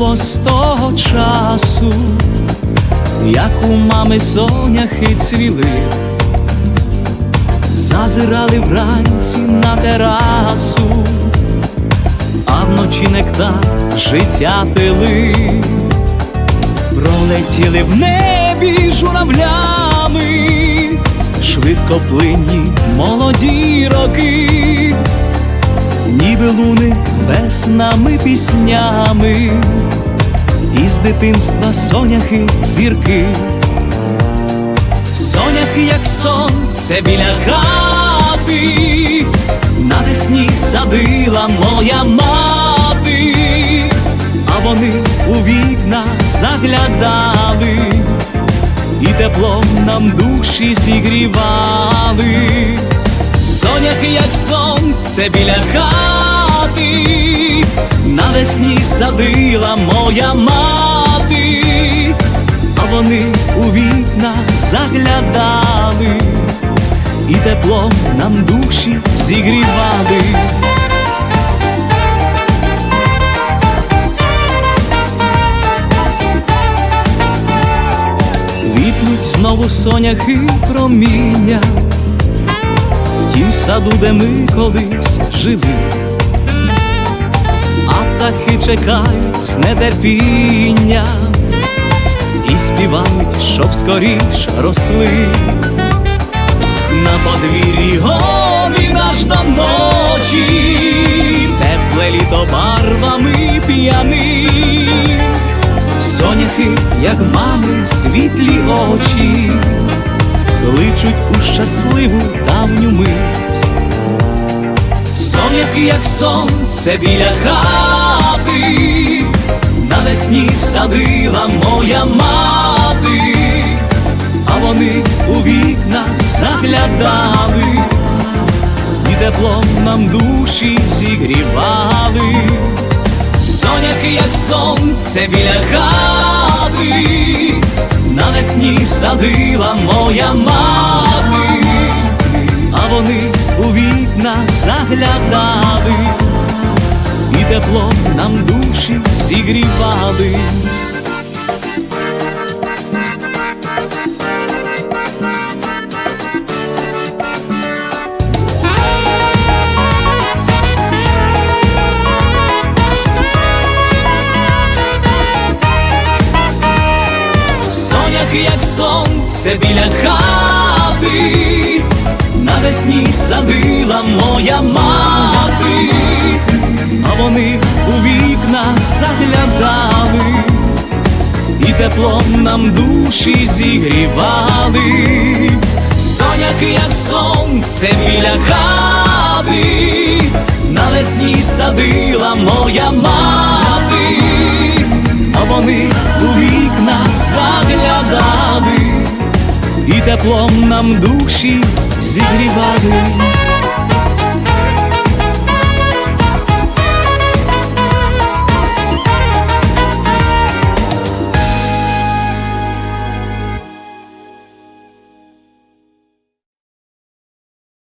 було з того часу, як у мами соняхи цвіли, зазирали вранці на терасу, а вночі нектар життя пили, пролетіли в небі журавлями, швидкоплинні молоді роки. Ніби луни веснами піснями, із дитинства соняхи зірки, соняхи, як сонце біля хати, навесні садила моя мати, а вони у вікна заглядали, і теплом нам душі зігрівали. Соняхи, як сонце біля хати, навесні садила моя мати, а вони у вікна заглядали, і теплом нам душі зігрівали. Вітнуть знову соняхи проміння в тім саду, де ми колись жили, птахи чекають з нетерпінням. І співають, щоб скоріш росли. На подвір'ї гомін аж до ночі, тепле літо барвами п'янить, соняхи, як мами, світлі очі. Кличуть у щасливу давню мить. Як сонце біля хати, навесні садила моя мати, а вони у вікна заглядали, і теплом нам душі зігрівали. Соняхи, як сонце біля хати, навесні садила моя мати, а вони у вікна заглядали, теплом нам душі зігрівали. Соняхи, як сонце біля хати, навесні садила моя мати, а вони у вікна заглядали, і теплом нам душі зігрівали. Соняхи, як сонце біля хати, навесні садила моя мати, а вони у вікна заглядали, і теплом нам душі зігрівали.